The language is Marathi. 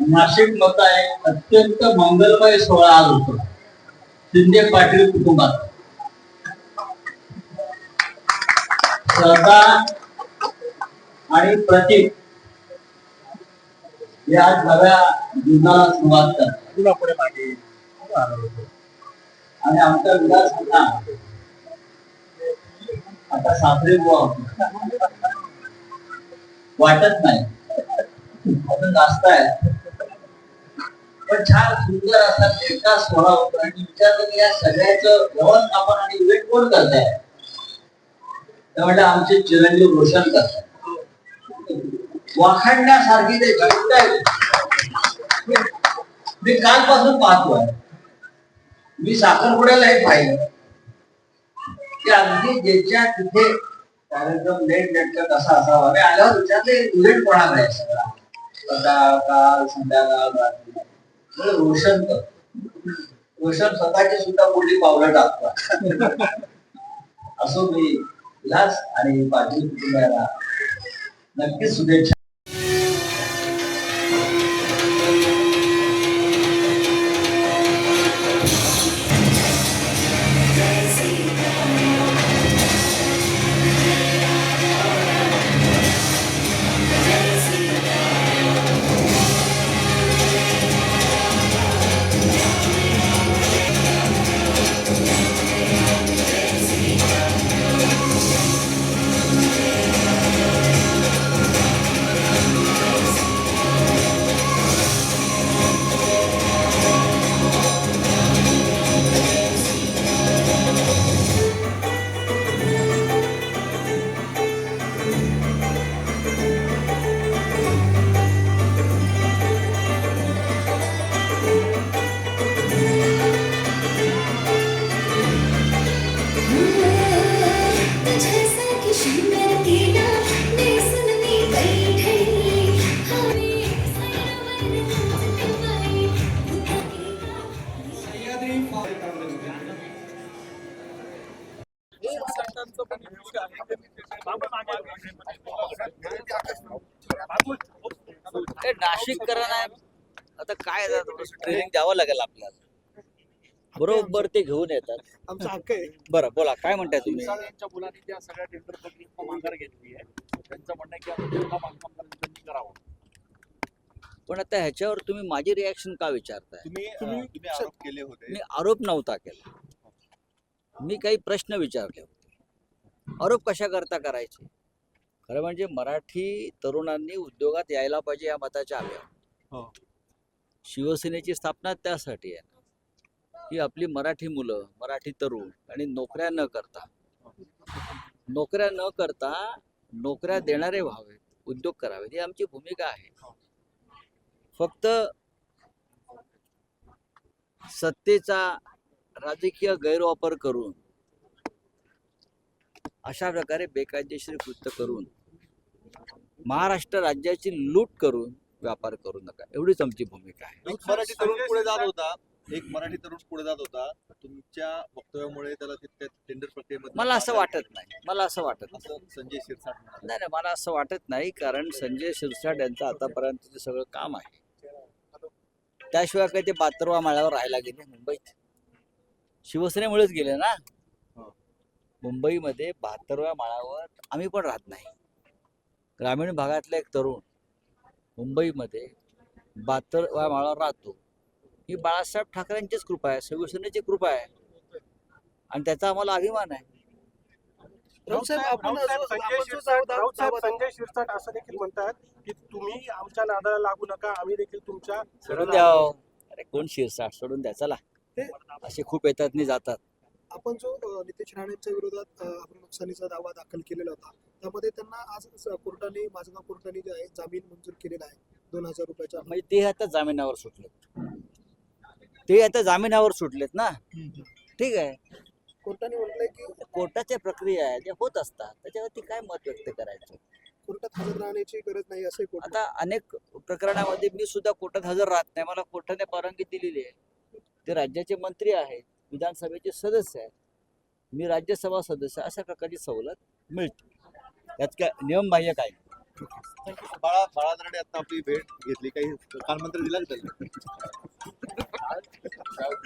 नाशिकमध्ये एक अत्यंत मंगलमय सोहळा आज होतो. शिंदे पाटील कुटुंबात. श्रद्धा आणि प्रतीक या नव्या जीवनाला सुरुवात करतात. आणि आमचा विलास होता. आता सासरे बुवा. वाटत नाही. पण छान सुंदर असा एकटा सोहळा होता. आणि विचारलं की या सगळ्याचं व्यवस्थापन आणि इव्हेंट कोण करताय? आमचे चिरंजीव रोशन करतात. वाखाणण्यासारखी ते गोष्ट आहे. मी कालपासून पाहतोय. मी साखरपुड्याला हे पाहिलं की अगदी ज्याच्या तिथे कार्यक्रम लेट नेटका कसा असावा. मी आल्यावर विचारले इव्हेंट कोणाला आहे सगळा? सकाळ काल संध्याकाळ रात्री. म्हणजे रोशन कर रोशन स्वतःची सुद्धा पुढली पावलं टाकतात. असो मी विलास आणि पाटील कुटुंबाला नक्कीच शुभेच्छा. नाशिककरांना आता काय ट्रेनिंग द्यावं लागेल आपल्याला? बरोबर ते घेऊन येतात. आमचा हक्क आहे. बरं बोला काय म्हणताय तुम्ही? मिसाळ यांच्या मुलांनी त्या सगळ्या टेंडर प्रक्रियेत माघार घेतली आहे. त्यांचं म्हणणं आहे की आता जिल्हा बांधकाम मंत्र्यांनी करावं. पण आता ह्याच्यावर तुम्ही माझी रिॲक्शन का विचारताय? तुम्ही आरोप केले होते. मी आरोप नव्हता केला. मी काही प्रश्न विचारले होते. आरोप कशा करता करायचे खरं म्हणजे मराठी तरुणांनी उद्योगात यायला पाहिजे या मताच्या आम्ही आहोत. हो. शिवसेनेची स्थापना त्यासाठी आहे की आपली मराठी मुलं मराठी तरुण आणि नोकऱ्या न करता नोकऱ्या न करता नोकऱ्या देणारे व्हावेत उद्योग करावेत ही आमची भूमिका आहे फक्त सत्तेचा राजकीय गैरवापर करून अशा प्रकारे बेकायदेशीर कृत्य करून महाराष्ट्र राज्याची लूट करून व्यापार करू नका. एवढीच आमची भूमिका आहे. एक मराठी तरुण पुढे जात होता. एक मराठी तरुण पुढे जात होता. तुमच्या वक्तव्यामुळे त्याला तितक्या टेंडर प्रक्रियेमध्ये मला असं वाटत नाही. मला असं वाटत नाही. असं संजय शिरसाट. नाही नाही मला असं वाटत नाही कारण संजय शिरसाट यांचं आतापर्यंतचं सगळं काम आहे त्याशिवाय काही ते बातरवा माळ्यावर राहायला गेले मुंबईत. शिवसेनेमुळेच गेले ना. मुंबईमध्ये बहात्तरव्या माळावर आम्ही पण राहत नाही. ग्रामीण भागातला एक तरुण मुंबईमध्ये बहात्तरव्या माळावर राहतो. ही बाळासाहेब ठाकरेंचीच कृपा आहे शिवसेनेची कृपा आहे. आणि त्याचा आम्हाला अभिमान आहे. संजय शिरसाट- असं देखील म्हणतात की तुम्ही आमच्या नादाला लागू नका आम्ही देखील तुमच्या सोडून द्या हो. अरे कोण शिरसाट? सोडून द्या चला. असे खूप येतात आणि जातात. आपण जो नितेश राणेंच्या विरोधात आपण नुकसानीचा दावा दाखल केलेला होता त्यामध्ये त्यांना आज कोर्टाने माझगाव कोर्टाने जे आहे जामीन मंजूर केलेला आहे दोन हजार रुपयाच्या म्हणजे ते आता जामिनावर सुटलेत. ते आता जामिनावर सुटलेत ना? ठीक आहे. कोर्टाने म्हटलंय की कोर्टाच्या प्रक्रिया आहे ज्या होत असतात त्याच्यावरती काय मत व्यक्त करायचं? कोर्टात हजर राहण्याची गरज नाही असे कोर्ट आता अनेक प्रकरणामध्ये मी सुद्धा कोर्टात हजर राहत नाही मला कोर्टाने परवानगी दिलेली आहे. ते राज्याचे मंत्री आहेत. विधानसभेचे सदस्य आहेत. मी राज्यसभा सदस्य अशा प्रकारची सवलत मिळते. त्यात काय नियमबाह्य काय. बाळा बाळा दराडे आता आपली भेट घेतली. काही काल मंत्र दिला